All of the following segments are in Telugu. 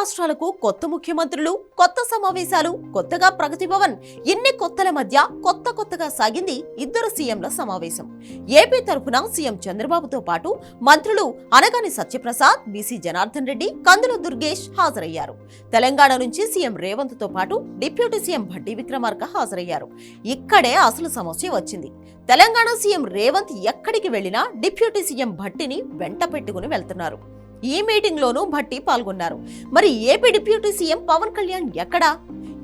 రాష్ట్రాలకు కొత్త ముఖ్యమంత్రులు కొత్త సమావేశాలు కొత్తగా ప్రగతి భవన్ ఇన్ని కొత్తల మధ్య కొత్త కొత్తగా సాగింది ఇద్దరు సీఎంల సమావేశం. ఏపీ తరఫున సీఎం చంద్రబాబుతో పాటు మంత్రులు అనగాని సత్యప్రసాద్ బీసీ జనార్దన్ రెడ్డి కందుల దుర్గేష్ హాజరయ్యారు. తెలంగాణ నుంచి సీఎం రేవంత్తో పాటు డిప్యూటీ సీఎం భట్టి విక్రమార్క హాజరయ్యారు. ఇక్కడే అసలు సమస్య వచ్చింది. తెలంగాణ సీఎం రేవంత్ ఎక్కడికి వెళ్ళినా డిప్యూటీ సీఎం భట్టిని వెంట పెట్టుకుని వెళ్తున్నారు. ఈ మీటింగ్ లోనూ భట్టి పాల్గొన్నారు. మరి AP deputy CM Pawan Kalyan ఎక్కడా?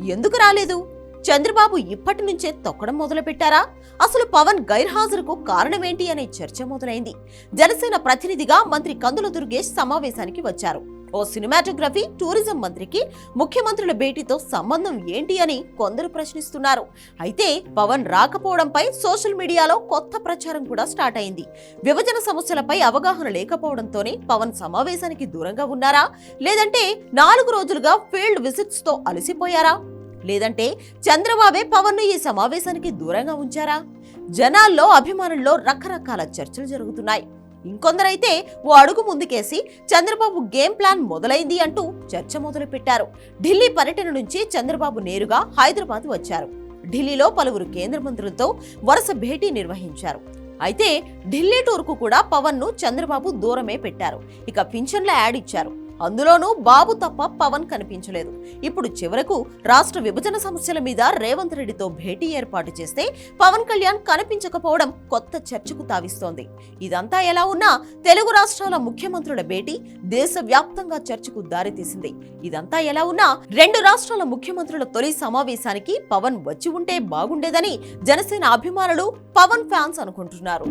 ఎందుకు రాలేదు? చంద్రబాబు ఇప్పటి నుంచే తొక్కడం మొదలుపెట్టారా? అసలు పవన్ గైర్హాజరుకు కారణమేంటి అనే చర్చ మొదలైంది. జనసేన ప్రతినిధిగా మంత్రి కందుల దుర్గేష్ సమావేశానికి వచ్చారు. ఓ సినిమాటోగ్రఫీ టూరిజం మంత్రికి ముఖ్యమంత్రుల భేటీతో సంబంధం ఏంటి అని కొందరు ప్రశ్నిస్తున్నారు. అయితే పవన్ రాకపోవడంపై సోషల్ మీడియాలో కొత్త ప్రచారం కూడా స్టార్ట్ అయింది. విభజన సమస్యలపై అవగాహన లేకపోవడంతోనే పవన్ సమావేశానికి దూరంగా ఉన్నారా? లేదంటే నాలుగు రోజులుగా ఫీల్డ్ విజిట్స్తో అలసిపోయారా? లేదంటే చంద్రబాబే పవన్ను ఈ సమావేశానికి దూరంగా ఉంచారా? జనాల్లో అభిమానుల్లో రకరకాల చర్చలు జరుగుతున్నాయి. ఇంకొందరైతే ఓ అడుగు ముందుకేసి చంద్రబాబు గేమ్ ప్లాన్ మొదలైంది అంటూ చర్చ మొదలుపెట్టారు. ఢిల్లీ పర్యటన నుంచి చంద్రబాబు నేరుగా హైదరాబాద్ వచ్చారు. ఢిల్లీలో పలువురు కేంద్ర మంత్రులతో వరుస భేటీ నిర్వహించారు. అయితే ఢిల్లీ టూర్కు కూడా పవన్ను చంద్రబాబు దూరమే పెట్టారు. ఇక పింఛన్ల యాడ్ ఇచ్చారు. అందులోనూ బాబు తప్ప పవన్ కనిపించలేదు. ఇప్పుడు చివరకు రాష్ట్ర విభజన సమస్యల మీద రేవంత్ రెడ్డితో భేటీ ఏర్పాటు చేస్తే పవన్ కళ్యాణ్ కనిపించకపోవడం కొత్త చర్చకు తావిస్తోంది. ఇదంతా ఎలా ఉన్నా తెలుగు రాష్ట్రాల ముఖ్యమంత్రుల భేటీ దేశవ్యాప్తంగా చర్చకు దారితీసింది. ఇదంతా ఎలా ఉన్నా రెండు రాష్ట్రాల ముఖ్యమంత్రుల తొలి సమావేశానికి పవన్ వచ్చి ఉంటే బాగుండేదని జనసేన అభిమానులు పవన్ ఫ్యాన్స్ అనుకుంటున్నారు.